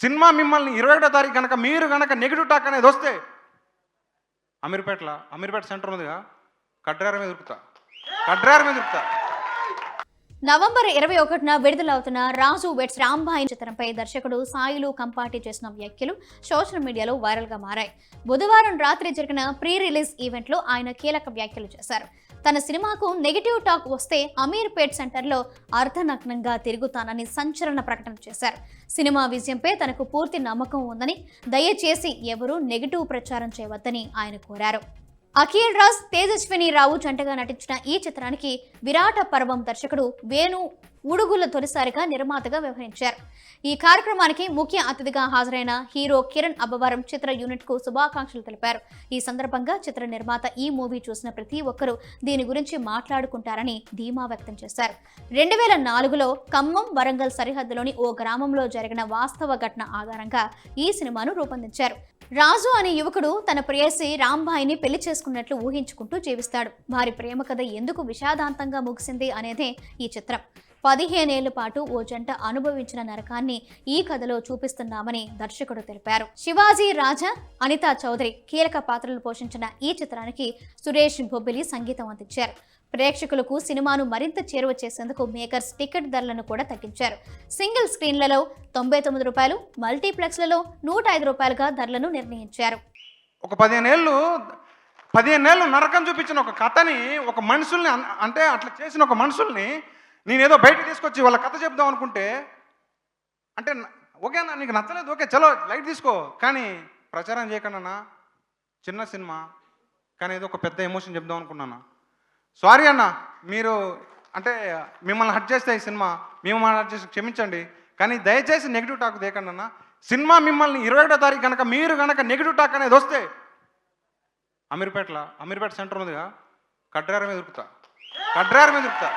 Cinema మిమ్మల్ని ఇరవై ఒకటో తారీఖు కనుక మీరు కనుక నెగిటివ్ టాక్ అనేది వస్తే అమీర్పేటలో? అమీర్పేట సెంటర్ ఉందిగా? కడ్రార మీద దొరుకుతా కడ్రార మీద దొరుకుతా నవంబర్ ఇరవై ఒకటిన విడుదలవుతున్న రాజు వెట్స్ రాంబాయి చిత్రంపై దర్శకుడు సాయిలు కంపాటి చేసిన వ్యాఖ్యలు సోషల్ మీడియాలో వైరల్గా మారాయి. బుధవారం రాత్రి జరిగిన ప్రీ రిలీజ్ ఈవెంట్లో ఆయన కీలక వ్యాఖ్యలు చేశారు. తన సినిమాకు నెగిటివ్ టాక్ వస్తే అమీర్పేట్ సెంటర్లో అర్ధనగ్నంగా తిరుగుతానని సంచలన ప్రకటన చేశారు. సినిమా విజయంపై తనకు పూర్తి నమ్మకం ఉందని దయచేసి ఎవరూ నెగిటివ్ ప్రచారం చేయవద్దని ఆయన కోరారు. అఖిల్ రాజ్ తేజస్విని రావు జంటగా నటించిన ఈ చిత్రానికి విరాట పర్వం దర్శకుడు వేణు ఉడుగుల తొలిసారిగా నిర్మాతగా వ్యవహరించారు. ఈ కార్యక్రమానికి ముఖ్య అతిథిగా హాజరైన హీరో కిరణ్ అబ్బవరం చిత్ర యూనిట్కు శుభాకాంక్షలు తెలిపారు. ఈ సందర్భంగా చిత్ర నిర్మాత ఈ మూవీ చూసిన ప్రతి ఒక్కరూ దీని గురించి మాట్లాడుకుంటారని ధీమా వ్యక్తం చేశారు. రెండు వేల నాలుగులో ఖమ్మం వరంగల్ సరిహద్దులోని ఓ గ్రామంలో జరిగిన వాస్తవ ఘటన ఆధారంగా ఈ సినిమాను రూపొందించారు. రాజు అనే యువకుడు తన ప్రేయసి రాంబాయిని పెళ్ళి చేసుకున్నట్లు ఊహించుకుంటూ జీవిస్తాడు. వారి ప్రేమ కథ ఎందుకు విషాదాంతంగా ముగిసింది అనేదే ఈ చిత్రం. పదిహేనేళ్ళ పాటు ఓ జంట అనుభవించిన నరకాన్ని ఈ కథలో చూపిస్తున్నామని దర్శకుడు తెలిపారు. శివాజీ రాజా అనితా చౌదరి కీలక పాత్రలు పోషించిన ఈ చిత్రానికి సురేష్ బొబ్బిలి సంగీతం అందించారు. ప్రేక్షకులకు సినిమాను మరింత చేరువ చేసేందుకు మేకర్స్ టికెట్ ధరలను కూడా తగ్గించారు. సింగిల్ స్క్రీన్లలో తొంభై తొమ్మిది రూపాయలు మల్టీప్లెక్స్లలో నూట ఐదు రూపాయలుగా ధరలను నిర్ణయించారు. ఒక పదిహేను ఏళ్ళు పదిహేను ఏళ్ళు నరకం చూపించిన ఒక కథని ఒక మనుషుల్ని అంటే అట్లా చేసిన ఒక మనుషుల్ని నేనేదో బయట తీసుకొచ్చి వాళ్ళ కథ చెప్దాం అనుకుంటే అంటే ఓకే అన్న నీకు నచ్చలేదు ఓకే చలో లైట్ తీసుకో. కానీ ప్రచారం చేయకుండా చిన్న సినిమా కానీ ఏదో ఒక పెద్ద ఎమోషన్ చెప్దాం అనుకున్నాను? సారీ అన్న మీరు అంటే మిమ్మల్ని హట్ చేస్తే ఈ సినిమా మిమ్మల్ని హట్ చేసి క్షమించండి కానీ దయచేసి నెగిటివ్ టాక్ దేకండి అన్న. సినిమా మిమ్మల్ని ఇరవై ఒకటో తారీఖు కనుక మీరు కనుక నెగిటివ్ టాక్ అనేది వస్తే అమీర్పేటలో? అమీర్పేట సెంటర్ ఉందిగా కడ్రార మీద దొరుకుతా కడ్రార మీద దొరుకుతా